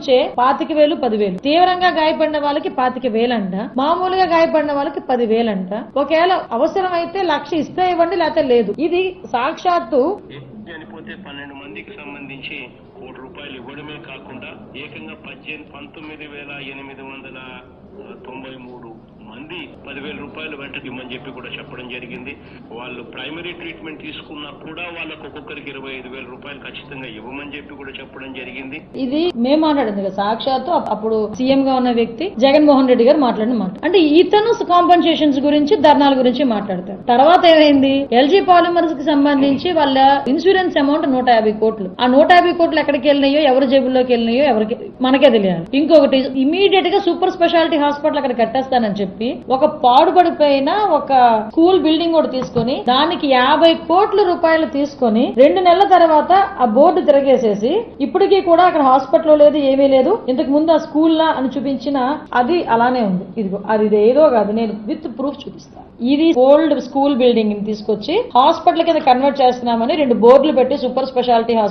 నుంచే పాతిక వేలు పదివేలు. తీవ్రంగా గాయపడిన వాళ్ళకి పాతిక వేలంట. మామూలుగా గాయపడిన వాళ్ళకి పదివేలంట. ఒకవేళ అవసరం అయితే లక్ష ఇస్తే ఇవ్వండి లేకపోతే లేదు. ఇది సాక్షాత్తు చనిపోతే పన్నెండు మందికి సంబంధించి కోటి రూపాయలు ఇవ్వడమే కాకుండా ఏకంగా పద్దెనిమిది పంతొమ్మిది వేల ఎనిమిది వందల పదివేల రూపాయలు వెంటనే ఇమ్మని చెప్పి కూడా చెప్పడం జరిగింది. వాళ్ళు ప్రైమరీ ట్రీట్మెంట్ తీసుకున్నా కూడా వాళ్ళకు ఒక్కొక్కరికి ఇరవై ఐదు వేల రూపాయలు ఖచ్చితంగా ఇవ్వమని చెప్పి కూడా చెప్పడం జరిగింది. ఇది మేము మాట్లాడింది కదా సాక్షాత్తు అప్పుడు సీఎం గా ఉన్న వ్యక్తి జగన్మోహన్ రెడ్డి గారు మాట్లాడిన మాట. అంటే ఇతను కాంపన్సేషన్స్ గురించి ధర్నాల గురించి మాట్లాడతాడు తర్వాత ఏమైంది? ఎల్జీ పాలిమర్స్కి సంబంధించి వాళ్ళ ఇన్సూరెన్స్ అమౌంట్ నూట యాభై కోట్లు. ఆ నూట యాభై కోట్లు ఎక్కడికి వెళ్ళినాయో ఎవరి జేబుల్లోకి వెళ్ళినాయో ఎవరికి మనకే తెలియాలి. ఇంకొకటి ఇమీడియట్గా సూపర్ స్పెషాలిటీ హాస్పిటల్ అక్కడ కట్టేస్తానని చెప్పి ఒక పాడుపడిపోయిన ఒక స్కూల్ బిల్డింగ్ కూడా తీసుకొని దానికి యాభై కోట్ల రూపాయలు తీసుకొని రెండు నెలల తర్వాత ఆ బోర్డు తిరగేసేసి ఇప్పటికీ కూడా అక్కడ హాస్పిటల్ లేదు ఏమీ లేదు. ఇంతకు ముందు ఆ స్కూల్ లా అని చూపించిన అది అలానే ఉంది. ఇదిగో అది ఇది ఏదో కాదు. నేను విత్ ప్రూఫ్ చూపిస్తాను. ఇది ఓల్డ్ స్కూల్ బిల్డింగ్ తీసుకొచ్చి హాస్పిటల్ కింద కన్వర్ట్ చేస్తున్నామని రెండు బోర్డులు పెట్టి సూపర్ స్పెషాలిటీ హాస్పిటల్